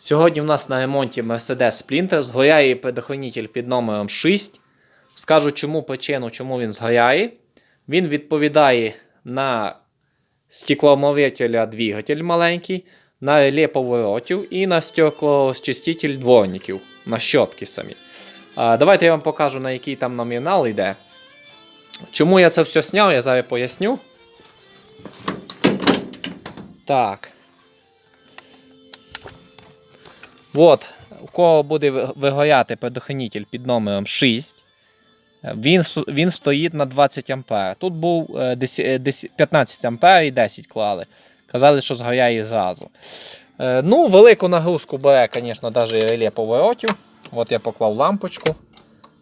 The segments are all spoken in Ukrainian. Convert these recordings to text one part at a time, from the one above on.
Сьогодні в нас на ремонті Mercedes Sprinter згоряє предохранитель під номером 6. Скажу чому причину, чому він згоряє. Він відповідає на стекломовителя двигатель маленький, на реле поворотів і на стеклоочиститель дворників, на щотки самі. Давайте я вам покажу, на який там номінал йде. Чому я це все сняв, я зараз поясню. Так. От, у кого буде ви- вигоряти предохранитель під номером 6, е, він, він стоїть на 20 А. Тут був е, десі- е, десі- 15 А і 10 клали. Казали, що згоряє зразу. Е, Ну, велику нагрузку бере, звісно, навіть реле поворотів. От я поклав лампочку.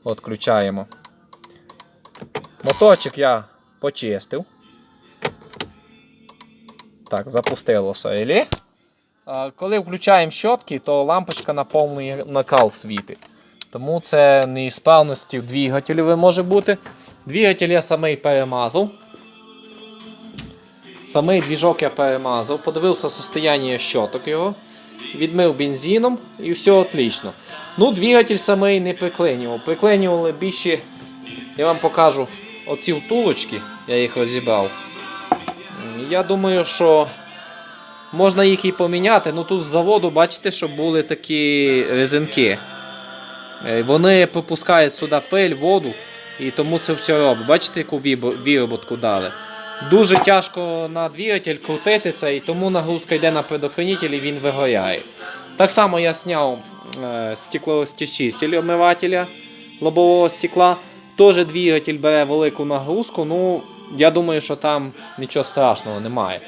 От включаємо. Моторчик я почистив. Так, запустилося реле. Коли включаємо щотки, то лампочка на накал світить. Тому це неісправності в двигателі може бути. Двигатель я самий перемазав. Самий двіжок я перемазав, подивився состояння щоток його, відмив бензином і все отлично. Ну, двигатель самий не приклинював. Приклинювали більше, я вам покажу оці втулочки, я їх розібрав. Я думаю, що Можна їх і поміняти, ну тут з заводу, бачите, що були такі резинки. Е, Вони пропускають сюди пиль, воду, і тому це все робить. Бачите, яку вироботку дали. Дуже тяжко на двигатель крутити це, і тому нагрузка йде на предохранитель і він вигоряє. Так само я зняв е, стеклоочиститель омивателя лобового стекла. Теж двигатель бере велику нагрузку, ну я думаю, що там нічого страшного немає.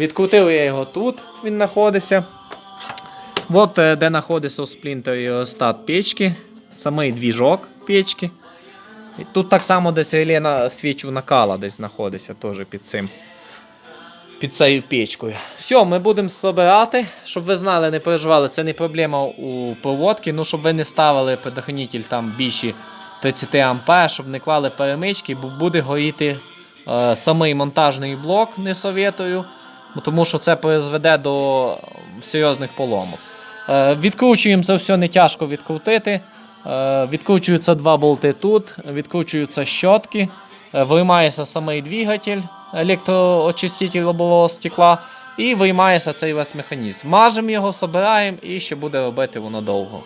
Відкрутив я його тут, він знаходиться. От е, де знаходиться у сплінтері остат печки, самий двіжок печки. І тут так само десь реле на свічу накала десь знаходиться теж під цим. Під цією печкою. Все, ми будемо збирати, щоб ви знали, не переживали, це не проблема у проводці, ну щоб ви не ставили предохранитель там більше 30 А, щоб не клали перемички, бо буде горіти е, самий монтажний блок, не советую, тому що це призведе до серйозних поломок. Е, відкручуємо це все не тяжко відкрутити. Е, відкручуються два болти тут, відкручуються щотки, е, виймається самий двигатель, електроочиститель лобового стекла, і виймається цей весь механізм. Мажемо його, собираємо і ще буде робити воно довго.